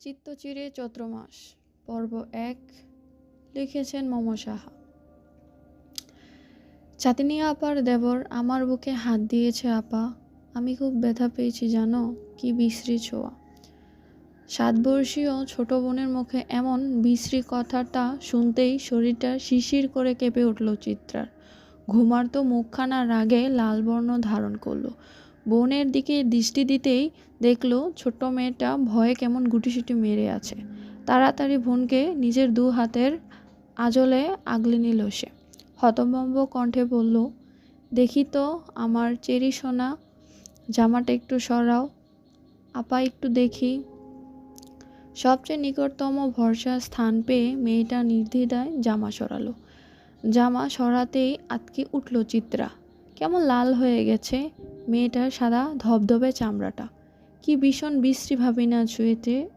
চিত্তচিরে চৈত্র মাস পর্ব এক, লিখেছেন মম সাহা। চাঁদিনী আপার দেবর, আমার বুকে হাত দিয়েছে আপা, আমি খুব ব্যথা পেয়েছি, জানো? কি বিশ্রী ছোঁয়া। সাত বর্ষীয় ছোট বোনের মুখে এমন বিশ্রী কথাটা শুনতেই শরীরটা শিশির করে কেঁপে উঠল চিত্রার। ঘুমার তো মুখখানা রাগে লাল বর্ণ ধারণ করল। বোনের দিকে দৃষ্টি দিতেই দেখল ছোট্ট মেয়েটা ভয়ে কেমন গুটিসুটি মেরে আছে। তাড়াতাড়ি বোনকে নিজের দু হাতের আজলে আগলে নিল সে। হতভম্ব কণ্ঠে বলল, দেখি তো আমার চেরি সোনা, জামাটা একটু সরাও। আপা একটু দেখি। সবচেয়ে নিকটতম ভরসা স্থান পেয়ে মেয়েটা নির্দ্বিধায় জামা সরালো। জামা সরাতেই আতকে উঠল চিত্রা। কেমন লাল হয়ে গেছে মেয়েটার সাদা ধবধবে চামড়াটা। কি ভীষণ বিশ্রীভাবে না ছুঁয়েতে